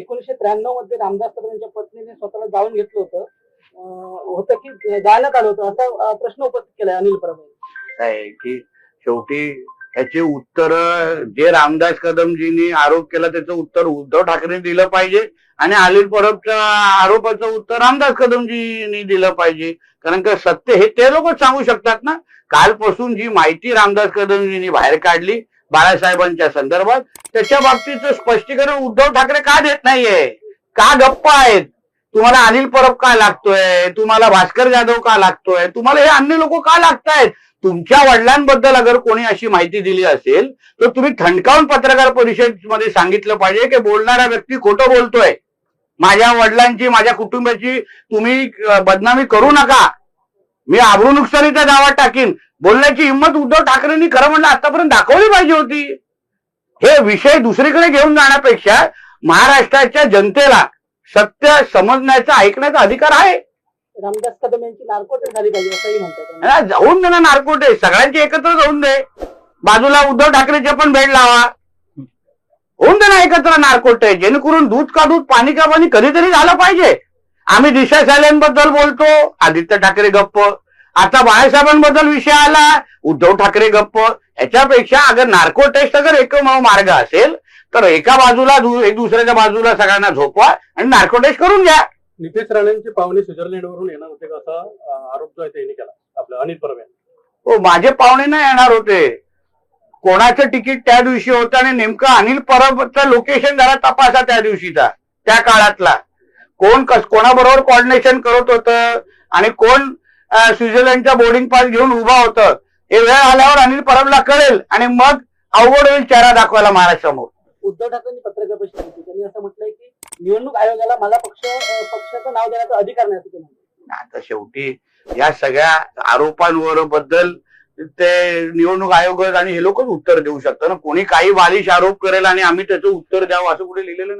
एकोणीशे त्र्याण्णवमध्ये रामदास कदम पत्नीने स्वतःला जाळून घेतलं होतं. होतं की जाळण्यात आलं होतं. असा प्रश्न उपस्थित केलाय अनिल परब की शेवटी त्याचे उत्तर जे रामदास कदमजींनी आरोप केला त्याचं उत्तर उद्धव ठाकरेंनी दिलं पाहिजे. आणि अनिल परबच्या आरोपाचं उत्तर रामदास कदमजींनी दिलं पाहिजे. कारण का सत्य हे ते लोक सांगू शकतात ना? कालपासून जी माहिती रामदास कदमजींनी बाहेर काढली बाळासाहेबांच्या संदर्भात त्याच्या बाबतीचं स्पष्टीकरण उद्धव ठाकरे का देत नाहीये? का गप्प आहेत? तुम्हाला अनिल परब का लागतोय? तुम्हाला भास्कर जाधव का लागतोय? तुम्हाला हे अन्य लोक का लागतायत? तुमच्या वडिलांबद्दल अगर कोणी अशी माहिती दिली असेल तर तुम्ही थंडकावून पत्रकार परिषदेमध्ये सांगितलं पाहिजे की बोलणारा व्यक्ती खोटं बोलतोय. माझ्या वडिलांची माझ्या कुटुंबाची तुम्ही बदनामी करू नका. मी आबरू नुकसानीचा दावा टाकीन. बोलण्याची हिंमत उद्धव ठाकरेंनी खरं म्हणलं आतापर्यंत दाखवली पाहिजे होती. हे विषय दुसरीकडे घेऊन जाण्यापेक्षा महाराष्ट्राच्या जनतेला सत्य समजण्याचा ऐकण्याचा अधिकार आहे. रामदास कदम यांची नार्कोटेस झाली पाहिजे असंही म्हणतात जाऊन दे ना नारकोटे सगळ्यांची एकत्र जाऊन दे. बाजूला उद्धव ठाकरेचे पण भेट लावा. होऊन दे ना एकत्र नारकोटे जेणेकरून दूध का दूध पाणी का पाणी कधीतरी झालं पाहिजे. आम्ही दिशा साल्यांबद्दल बोलतो आदित्य ठाकरे गप्प. आता बाळासाहेबांबद्दल विषय आला उद्धव ठाकरे गप्प. याच्यापेक्षा अगर नार्को टेस्ट अगर एकमेव मार्ग असेल तर एका बाजूला एक दुसऱ्याच्या बाजूला सगळ्यांना झोपवा आणि नार्को टेस्ट करून घ्या. नितेश राणेंचे पाहुणे स्वित्झर्लंड वरून येणार होते का असा आरोप जो आहे त्यांनी केला आपला अनिल परब हो माझे पाहुणे नाही येणार होते. कोणाचं तिकीट त्या दिवशी होतं आणि नेमकं अनिल परबचं लोकेशन जरा तपासा त्या दिवशीचा त्या काळातला. कोण कस कोणाबरोबर कॉर्डिनेशन करत होतं आणि कोण अं, स्वित्झर्लंडचा बोर्डिंग पास घेऊन उभा होतं. हे वेळ आल्यावर अनिल परबला कळेल आणि मग अवघड होईल चेहरा दाखवायला महाराष्ट्रासमोर. उद्धव ठाकरेंनी पत्रकार परिषद घेतली. त्यांनी असं म्हटलंय की निवडणूक आयोगाला मला पक्ष पक्षाचं नाव देण्याचा अधिकार नाही असं आता शेवटी या सगळ्या आरोपांवर बद्दल ते निवडणूक आयोग आणि हे लोकच उत्तर देऊ शकतात. ना कोणी काही बालिश आरोप करेल आणि आम्ही त्याचं उत्तर द्यावं असं कुठे लिहिलेलं नाही.